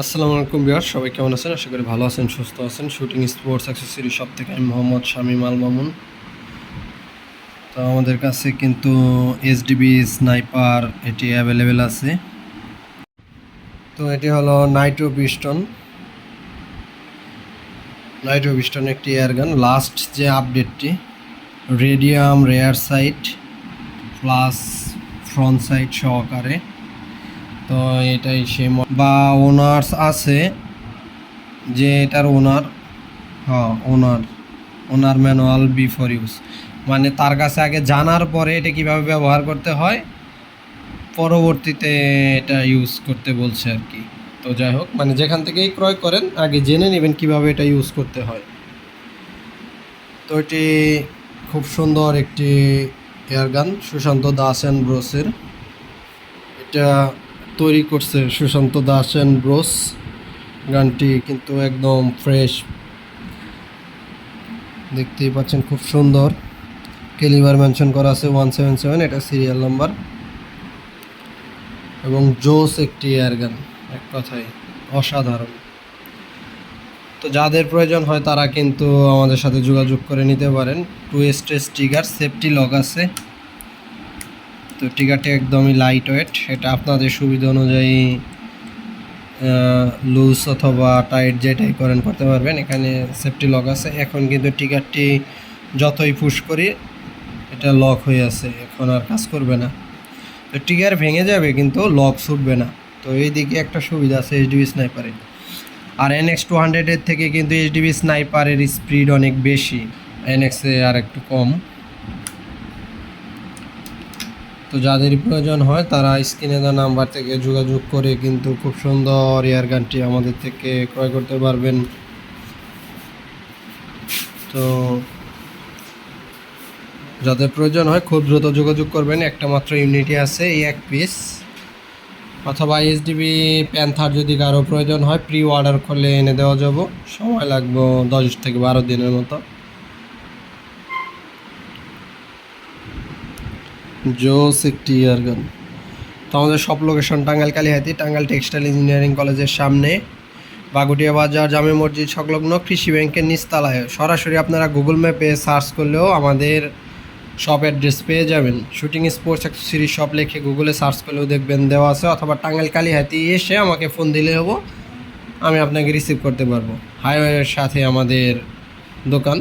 আসসালামু আলাইকুম বিহার সবাই কেমন আছেন? আশা করি ভালো আছেন, সুস্থ আছেন। শুটিং স্পোর্টস অ্যাক্সেসরি সব থেকে আমি মোহাম্মদ শামীম আল মামুন। তো আমাদের কাছে কিন্তু এসডিবি স্নাইপার এটি অ্যাভেলেবেল আছে। তো এটি হলো নাইট্রো পিস্টন নাইট্রো পিস্টন একটি এয়ারগান লাস্ট যে আপডেটটি radium rear sight plus front sight সহকারে। তো এটাই সে বা ওনার্স আছে যে এটার ওনার হ্যাঁ owner owner manual before use মানে তার কাছে আগে জানার পরে এটা কীভাবে ব্যবহার করতে হয়, পরবর্তীতে এটা ইউজ করতে বলছে আর কি। তো যাই হোক মানে যেখান থেকেই ক্রয় করেন, আগে জেনে নেবেন কীভাবে এটা ইউজ করতে হয়। তো এটি খুব সুন্দর একটি এয়ারগান সুশান্ত দাস অ্যান্ড ব্রোসের এটা তৈরি করছে সুশান্ত দাস অ্যান্ড ব্রোস গানটি কিন্তু একদম ফ্রেশ দেখতেই পাচ্ছেন খুব সুন্দর। কেলিভার মেনশন করা আছে ওয়ান সেভেন সেভেন এটা সিরিয়াল নাম্বার এবং জোস একটি এয়ারগান এক কথায় অসাধারণ। তো যাদের প্রয়োজন হয় তারা কিন্তু আমাদের সাথে যোগাযোগ করে নিতে পারেন। Two stress trigger safety lock আছে। তো টিকাটি একদমই লাইট ওয়েট এটা আপনাদের সুবিধা অনুযায়ী লুজ অথবা টাইট যেটাই করেন করতে পারবেন। এখানে সেফটি লক আছে। এখন কিন্তু টিকারটি যতই পুশ করি, এটা লক হয়ে আছে। এখন আর কাজ করবে না। তো টিকার ভেঙে যাবে, কিন্তু লক ছুটবে না। তো এই দিকে একটা সুবিধা আছে এইচডিবি স্নাইপারের আর এনএক্স টু হান্ড্রেডের থেকে কিন্তু এইচডিবি স্নাইপারের স্পিড অনেক বেশি। এনএক্সে আর একটু কম। তো যাদের প্রয়োজন হয়, তারা স্ক্রিনে দেওয়া নাম্বার থেকে যোগাযোগ করে কিন্তু খুব সুন্দর এয়ার গানটি আমাদের থেকে ক্রয় করতে পারবেন। তো যাদের প্রয়োজন হয়, খুব দ্রুত যোগাযোগ করবেন। একটা মাত্র ইউনিটি আছে, এই এক পিস অথবা এইচডিবি প্যান্থার যদি কারও প্রয়োজন হয় প্রি অর্ডার করলে এনে দেওয়া যাব। সময় লাগবে দশ থেকে বারো দিনের মতো। জোস একটি তো আমাদের সব location Tangail Kalihati, Tangail textile engineering কলেজের সামনে, বাগুটিয়া বাজার, জামে মসজিদ সংলগ্ন কৃষি ব্যাংকের নিচতলায়। সরাসরি আপনারা গুগল ম্যাপে সার্চ করলেও আমাদের শপ অ্যাড্রেস পেয়ে যাবেন। শুটিং স্পোর্টস অ্যাক্সেসরি শপ লিখে গুগলে সার্চ করলেও দেখবেন দেওয়া আছে, অথবা টাঙ্গাইল কালিহাতি এসে আমাকে ফোন দিলে হব, আমি আপনাকে রিসিভ করতে পারব। হাইওয়ের সাথে আমাদের দোকান।